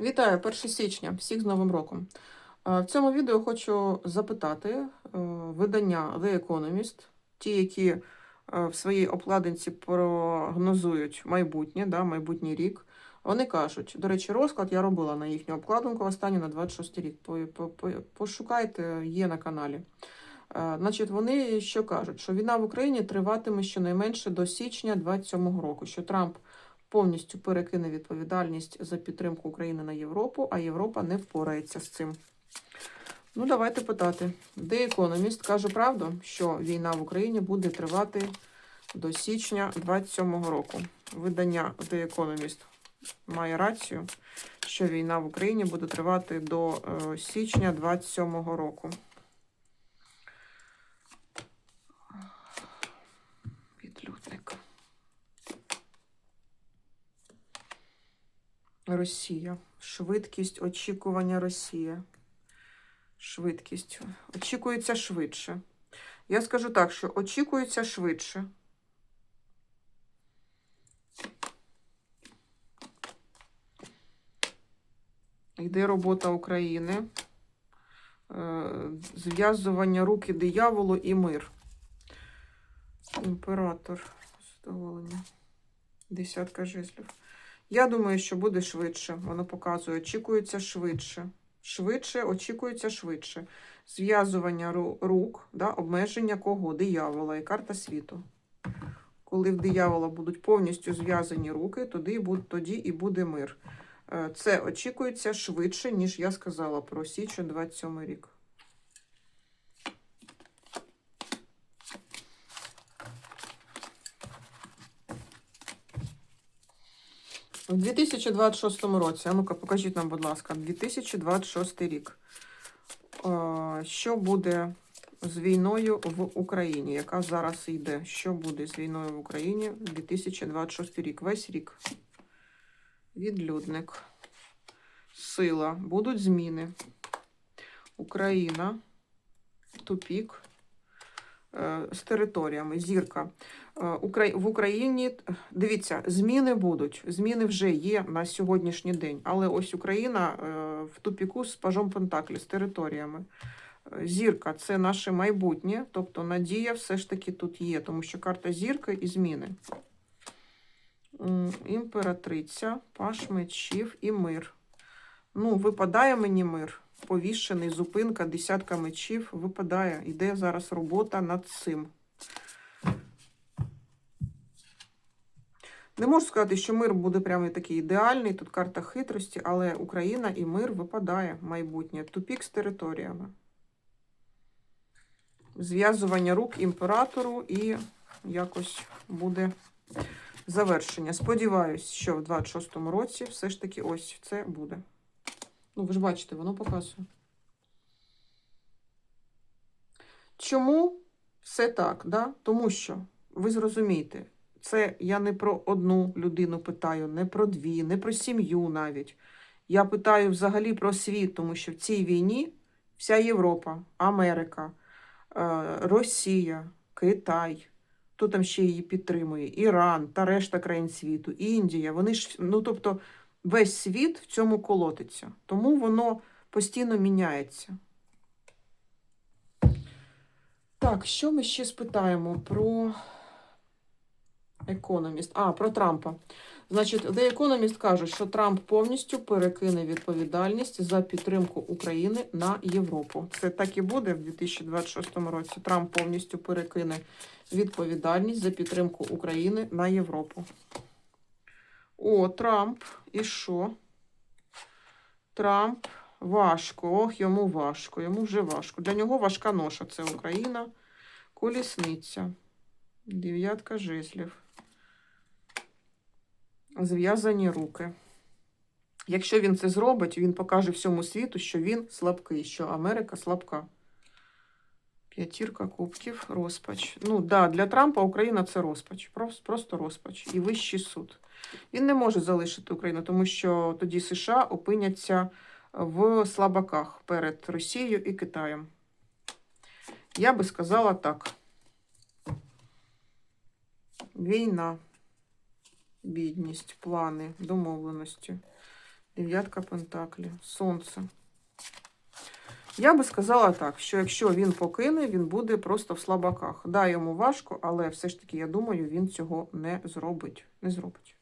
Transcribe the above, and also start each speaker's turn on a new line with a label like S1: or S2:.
S1: Вітаю 1 січня. Всіх з Новим роком. Е, В цьому відео хочу запитати е, видання The Economist, ті, які е, в своїй обкладинці прогнозують майбутнє, да, майбутній рік. Вони кажуть, до речі, розклад я робила на їхню обкладинку останню на 26 рік. По- по- по- Пошукайте, є на каналі. Значить, вони що кажуть, що війна в Україні триватиме щонайменше до січня 27-го року, що Трамп повністю перекине відповідальність за підтримку України на Європу, а Європа не впорається з цим. Ну, давайте питати. The Economist каже правду, що війна в Україні буде тривати до січня 27-го року. Видання The Economist має рацію, що війна в Україні буде тривати до е, січня 27-го року. Росія. Швидкість очікування Росія. Швидкість. Очікується швидше. Я скажу так, що очікується швидше. Йде робота України. Е, Зв'язування руки дияволу і мир. Імператор. Задоволення. Десятка жезлів. Я думаю, що буде швидше. Воно показує. Очікується швидше. Швидше, очікується швидше. Зв'язування рук, да, обмеження кого? Диявола і карта світу. Коли в диявола будуть повністю зв'язані руки, тоді, і буде мир. Е, Це очікується швидше, ніж я сказала про січень 27 рік. У 2026 році, а ну-ка, покажіть нам, будь ласка, 2026 рік. Що буде з війною в Україні? Яка зараз йде? Що буде з війною в Україні 2026 рік? Весь рік. Відлюдник. Сила. Будуть зміни. Україна. Тупік. Е, З територіями. Зірка. Е, В Україні, дивіться, зміни будуть. Зміни вже є на сьогоднішній день. Але ось Україна е, в тупіку з пажом Пентаклі, з територіями. Е, Зірка це наше майбутнє, тобто надія все ж таки тут є, тому що карта зірки і зміни. Імператриця, паш мечів і мир. Ну, випадає мені мир. Повішений, зупинка, десятка мечів. Випадає. Іде зараз робота над цим. Не можу сказати, що мир буде прямо такий ідеальний. Тут карта хитрості, але Україна і мир випадає майбутнє. Тупік з територіями. Зв'язування рук імператору і якось буде завершення. Сподіваюсь, що в 26-му році все ж таки ось це буде. Ну, ви ж бачите, воно показує. Чому все так? Да? Тому що, ви зрозумієте, це я не про одну людину питаю, не про дві, не про сім'ю навіть. Я питаю взагалі про світ, тому що в цій війні вся Європа, Америка, е, Росія, Китай, хто там ще її підтримує, Іран та решта країн світу, Індія. Вони ж, ну тобто, весь світ в цьому колотиться. Тому воно постійно міняється. Так, що ми ще спитаємо про Economist? А, про Трампа. Значить, The Economist каже, що Трамп повністю перекине відповідальність за підтримку України на Європу. Це так і буде в 2026 році. Трамп повністю перекине відповідальність за підтримку України на Європу. О, Трамп. І що? Трамп важко. Ох, йому важко. Йому вже важко. Для нього важка ноша. Це Україна. Колісниця. Дев'ятка жезлів. Зв'язані руки. Якщо він це зробить, він покаже всьому світу, що він слабкий, що Америка слабка. П'ятірка кубків, розпач. Ну, да, для Трампа Україна це розпач. Просто, розпач. І вищий суд. Він не може залишити Україну, тому що тоді США опиняться в слабаках перед Росією і Китаєм. Я би сказала так. Війна, бідність, плани, домовленості. Дев'ятка Пентаклі. Сонце. Я би сказала так, що якщо він покине, він буде просто в слабаках. Да, йому важко, але все ж таки, я думаю, він цього не зробить. Не зробить.